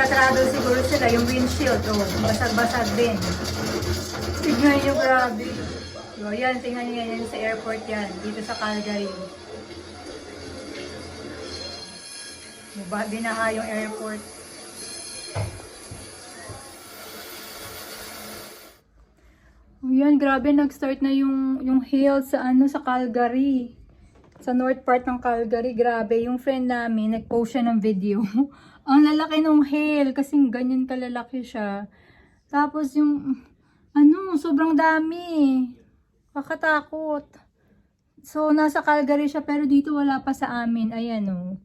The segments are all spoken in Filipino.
Nagtatravel siguro sila, yung windshield, oh, basag-basag din. Tignan nyo, grabe. So, yan, tingnan nyo yan sa airport yan, dito sa Calgary. Diba, binaha yung airport. Oh, yan, grabe, nag-start na yung, yung hail sa ano, sa Calgary. Sa north part ng Calgary, grabe. Yung friend namin, nag-post siya ng video. Ang lalaki ng hail, kasi ganyan kalalaki siya. Tapos yung, ano, sobrang dami. Kakatakot. So, nasa Calgary siya, pero dito wala pa sa amin. Ayan, oh.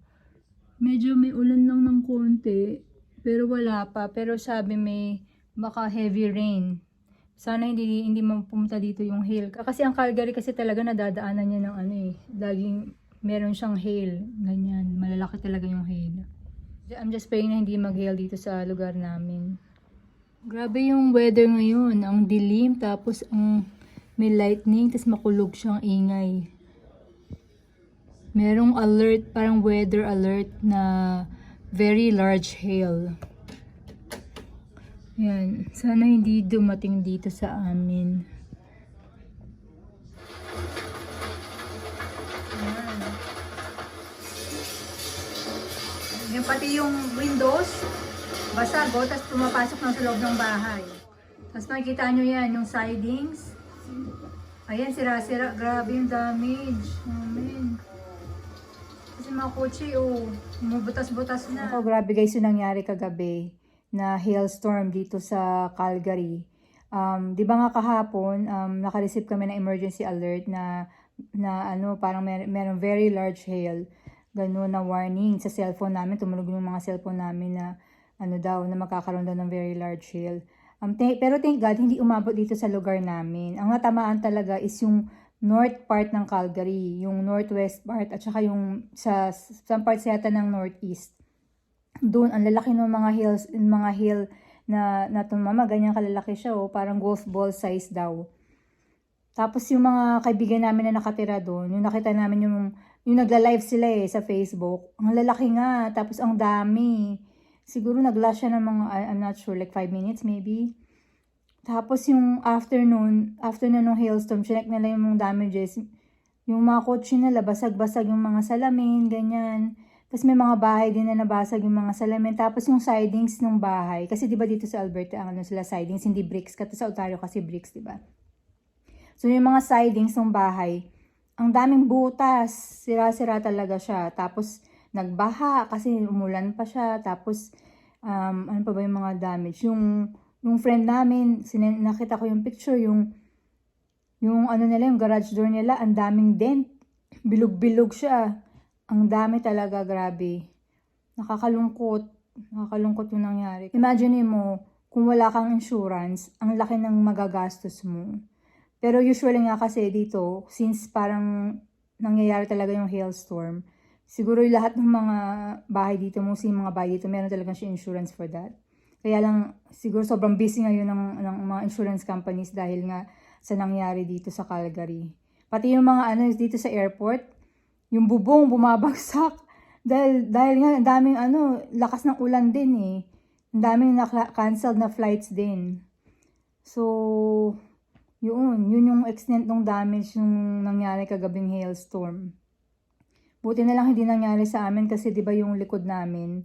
Medyo may ulan lang ng konti, pero wala pa. Pero sabi may baka heavy rain. Sana hindi hindi mapumunta dito yung hail. Kasi ang Calgary kasi talaga nadadaanan niya ng ano eh. Laging meron siyang hail. Ganyan. Malalaki talaga yung hail. I'm just praying na hindi mag-hail dito sa lugar namin. Grabe yung weather ngayon. Ang dilim tapos ang may lightning tapos makulog siyang ingay. Merong alert, parang weather alert na very large hail. Yan. Sana hindi dumating dito sa amin. Yan pati yung windows, basag o, tapos pumapasok na sa loob ng bahay. Tapos makikita nyo yan, yung sidings. Ayan, sira-sira. Grabe yung damage. Amen. Kasi mga kotse, oh, bumubutas-butas na. Ako, grabe guys yung nangyari kagabi na hailstorm dito sa Calgary. Um, 'di ba nga kahapon, um, naka-receive kami ng emergency alert na na ano, parang mer- merong very large hail. Ganun na warning sa cellphone namin, tumunog yung mga cellphone namin na ano daw, na magkakaroon daw ng very large hail. Um, th- pero thank God, hindi umabot dito sa lugar namin. Ang natamaan talaga is yung north part ng Calgary, yung northwest part, at saka yung sa some parts yata ng northeast doon ang lalaki ng mga hills, mga hill na, na tumama, ganyan kalalaki siya, oh, parang golf ball size daw. Tapos yung mga kaibigan namin na nakatira doon, yung nakita namin yung, yung nagla-live sila eh sa Facebook, ang lalaki nga, tapos ang dami. Siguro nag-last siya ng mga, I'm not sure, like 5 minutes maybe. Tapos yung afternoon, after na nung hailstorm, chinek nila yung mga damages. Yung mga kotse nila, basag-basag yung mga salamin, ganyan. Tapos may mga bahay din na nabasag yung mga salamin. Tapos yung sidings ng bahay. Kasi di ba dito sa Alberta, ang ano sila sidings, hindi bricks. Kasi sa Ontario kasi bricks, di ba? So yung mga sidings ng bahay, ang daming butas. Sira-sira talaga siya. Tapos nagbaha kasi umulan pa siya. Tapos um, ano pa ba yung mga damage? Yung, yung friend namin, sin- nakita ko yung picture, yung yung ano nila, yung garage door nila, ang daming dent. Bilog-bilog siya. Ang dami talaga, grabe. Nakakalungkot. Nakakalungkot yung nangyari. Imagine mo, kung wala kang insurance, ang laki ng magagastos mo. Pero usually nga kasi dito, since parang nangyayari talaga yung hailstorm, siguro yung lahat ng mga bahay dito, mostly yung mga bahay dito, meron talaga siya insurance for that. Kaya lang, siguro sobrang busy ngayon ng, ng mga insurance companies dahil nga sa nangyari dito sa Calgary. Pati yung mga ano dito sa airport, yung bubong bumabagsak. Dahil, dahil nga, ang daming ano, lakas ng ulan din eh. Ang daming na-canceled na flights din. So, yun, yun yung extent ng damage yung nangyari kagabing hailstorm. Buti na lang hindi nangyari sa amin kasi 'di ba yung likod namin,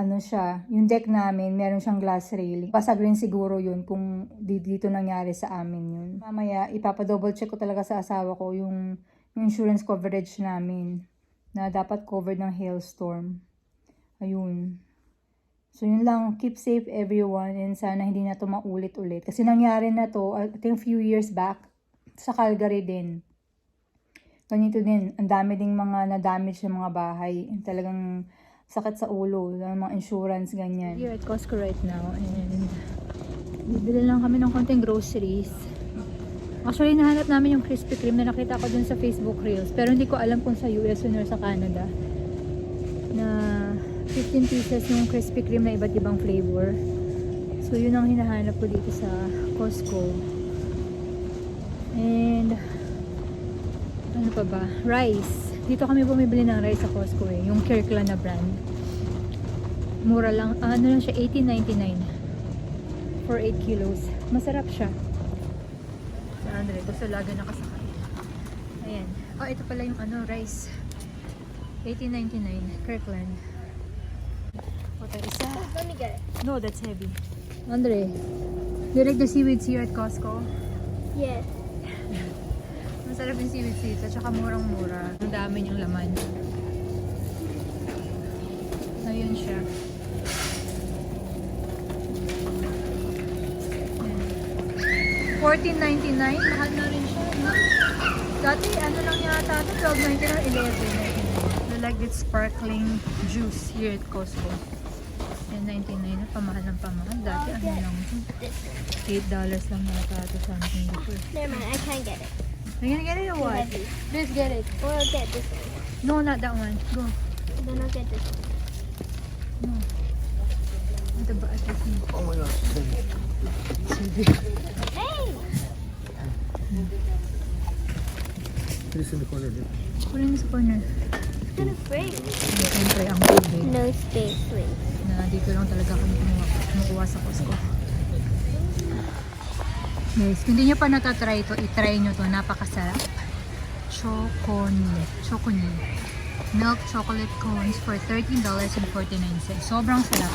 ano siya, yung deck namin, meron siyang glass railing. Pasag rin siguro yun kung di dito nangyari sa amin yun. Mamaya, ipapadouble check ko talaga sa asawa ko yung, yung insurance coverage namin na dapat covered ng hailstorm. Ayun. So yun lang, keep safe everyone and sana hindi na to maulit-ulit. Kasi nangyari na to, I think few years back, sa Calgary din. Ganito din, ang dami ding mga na-damage ng mga bahay. Talagang sakit sa ulo, mga insurance, ganyan. Here at Costco right now and bibili lang kami ng konting groceries. Actually, nahanap namin yung Krispy Kreme na nakita ko dun sa Facebook Reels. Pero hindi ko alam kung sa US yun or sa Canada. Na 15 pieces yung Krispy Kreme na iba't ibang flavor. So, yun ang hinahanap ko dito sa Costco. And, ano pa ba? Rice. Dito kami bumibili ng rice sa Costco eh. Yung Kirkland na brand. Mura lang. Ah, ano lang siya, 18.99 for 8 kilos. Masarap siya. Si Andre, gusto lagi nakasakay. Ayan. Oh, ito pala yung ano, rice. 18.99, Kirkland. Isa? Let me get it. No, that's heavy. Andre, do you like the seaweeds here at Costco? Yes. Masarap yung seaweed seeds at saka murang-mura. Ang dami niyang laman. Ayun siya. Ayan. 14.99, mahal na rin siya. No? Dati, ano lang yata ito, 12.99 or 11.99. I like this sparkling juice here at Costco. Yan, 99 na, pamahal ng pamahal. Dati, ano lang ito, $8 lang yata ito something before. Never mind. I can't get it. Are you gonna get it or what? Let's get it. Or I'll get this one. No, not that one. Go. Then I'll get this one. No. Ito ba mo? Oh my gosh. Hey! Put this in the corner, dude. Kunin mo sa corner. It's kind of free. No space, please. Na dito lang talaga kami kumukuha sa Costco. Guys, hindi nyo pa natatry ito, itry nyo to. Napakasarap. Choconi. Choconi. Milk chocolate cones for $13.49. Sobrang sarap.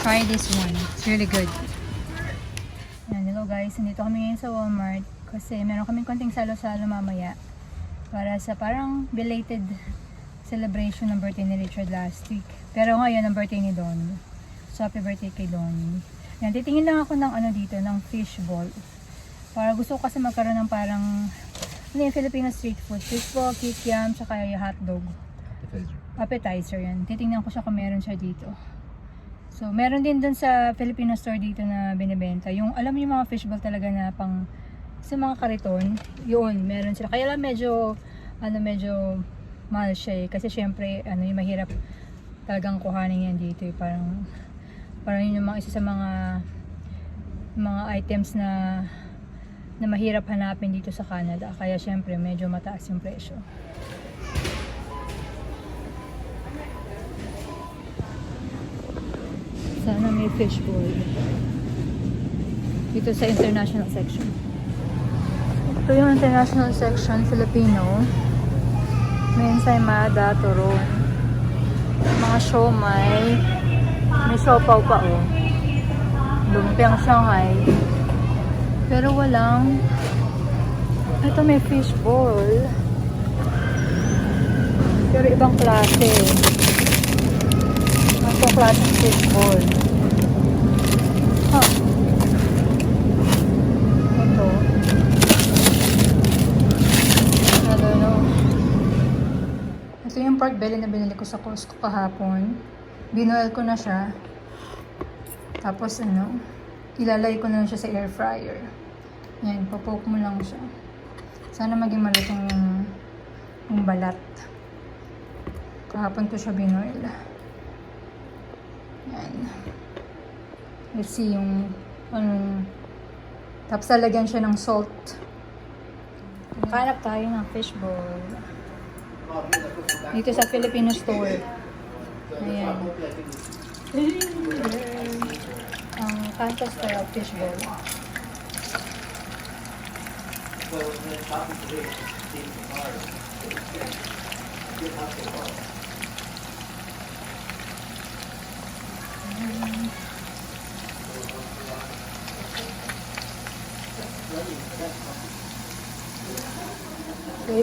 Try this one. It's really good. Yan, hello guys. Nandito kami ngayon sa Walmart kasi meron kaming konting salo-salo mamaya para sa parang belated celebration ng birthday ni Richard last week. Pero ngayon ang birthday ni Don. So happy birthday kay Don. Yan, titingin lang ako ng ano dito, ng fish ball. Para gusto ko kasi magkaroon ng parang ano yung Filipino street food. Fish ball, kikiam, tsaka yung hotdog. Appetizer yan. Titingnan ko siya kung meron siya dito. So, meron din dun sa Filipino store dito na binibenta. Yung, alam mo yung mga fishball talaga na pang sa mga kariton, yun, meron sila. Kaya lang medyo, ano, medyo mahal siya eh. Kasi syempre, ano, yung mahirap talagang kuhanin yan dito eh. Parang, parang yun yung mga isa sa mga mga items na na mahirap hanapin dito sa Canada. Kaya syempre, medyo mataas yung presyo. Sana may fishbowl. Dito sa international section. Ito yung international section, Filipino. May ensaymada, turon. Mga siomay. May siopaw pa oh. Lumpiang Shanghai. Pero walang... Ito may fishbowl. Pero ibang klase. Ito klaseng fishbowl. Huh. Ito. I don't know. Ito yung pork belly na binili ko sa Costco kahapon. Binoil ko na siya. Tapos ano, ilalay ko na siya sa air fryer. Yan, popoke mo lang siya. Sana maging malutong yung, yung balat. Kahapon ko siya binoil. Yan. Let's see yung anong tapos lalagyan siya ng salt. Hanap tayo ng fishbowl. Dito sa Filipino store. Ayan. Ang Canto style fishbowl. So,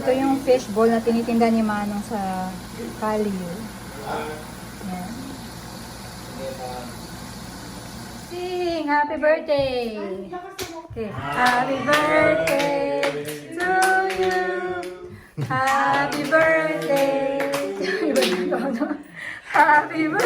ito yung fishbowl na tinitinda ni Manong sa Kaliu. Ayan. Sing! Happy birthday! Okay. Happy birthday to you! Happy birthday! Happy birthday!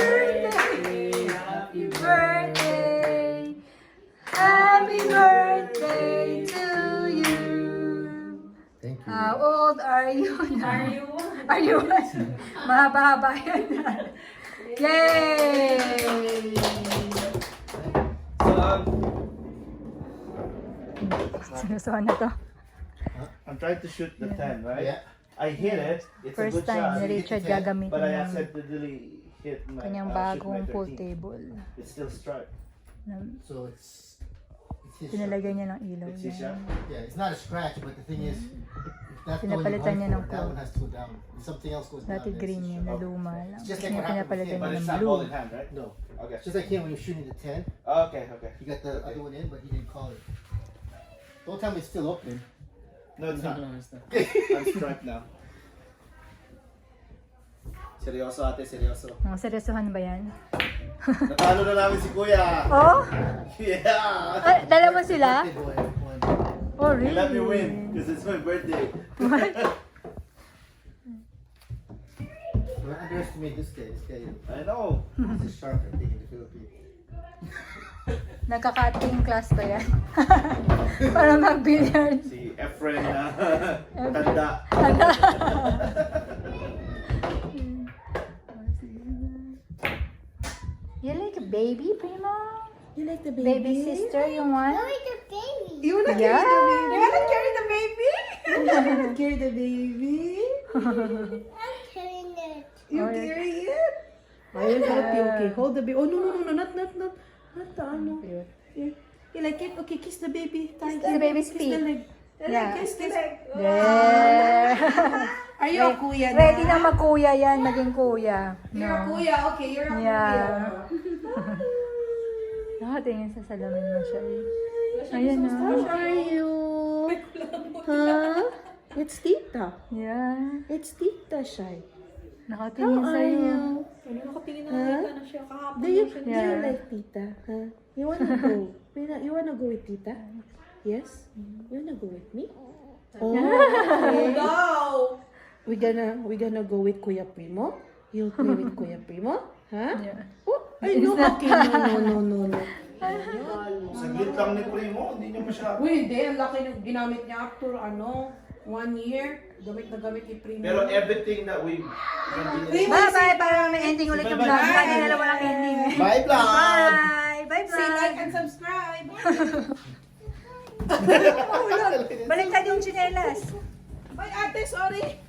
Mahaba-haba yan. Yay! Sinusuhan na to. I'm trying to shoot the 10, right? Yeah. I hit it. It's First a good time shot. ni Richard gagamitin But I ng... accidentally hit my, Kanyang uh, shoot my bagong pool 13. table. It's still striped. Na, So it's pinalagay niya ng ilaw It's niya. Yeah, it's not a scratch, but the thing is, that's the Pinapalitan niya ng for, that color. one has to go down. If something else goes Dati down, green shop. na luma lang. It's just like what happened with But niya it's ng not ball blue. in hand, right? No, Okay. it's just like him when you're shooting the 10. Okay, okay. He got the other one in, but he didn't call it. Don't tell me it's still open. No, it's not. it's not. I'm striped now. Seryoso ate, seryoso. Mga seryosohan ba yan? Natalo na namin si kuya. Oh? Yeah! Ah, dalawa sila? Oh, really? let me win because it's my birthday. Don't underestimate this guy. This guy I know. is a shark, I think, in the Philippines. Nagka-cutting class ba yan? Para mag-billiard. Si Efren na tanda. You baby, Primo? You like the Baby, baby? sister, you want? Like a baby. You wanna Yeah. carry the baby? You wanna carry the baby? You wanna carry the baby? I'm carrying it. You Oh, carry it? I will help you. Okay, hold the baby. Oh no no no no not not not not the ano. You, you like it? Okay, kiss the baby. Kiss the baby's Kiss feet. the leg. The leg, Yeah. Kiss. Yeah. Are you a kuya na? Ready na magkuya yan, maging kuya. You're a No. kuya. Okay, you're a Yeah. kuya. Nakatingin sa salamin mo siya eh. Ayan na. How are you? Huh? It's Tita. Yeah. It's Tita Shy. Nakatingin How are sa'yo. you? Nakatingin na Huh? nakita na siya kahapon. Do you, na siya. do you Yeah. like Tita? Huh? You wanna go? You wanna, you wanna go with Tita? Yes? You wanna go with me? Oh, okay. Go! We gonna we gonna go with Kuya Primo. You'll play with Kuya Primo, huh? Yeah. Oh, I know. Okay, no, no, no, no, no. Saglit lang ni Primo, hindi niya masyado. Uy, hindi. Ang laki ng ginamit niya after ano, one year. Gamit na gamit ni Primo. Pero everything that we Bye-bye! Para may ending ulit yung vlog. Bye-bye. Lagi na lang walang ending. Bye, vlog! Bye! Bye, Say like and subscribe. Baliktad yung chinelas. Bye, ate. Sorry.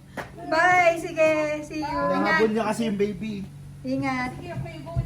Bye! Sige! See you! Nahabol niya kasi yung baby. Ingat! Sige, okay. Go with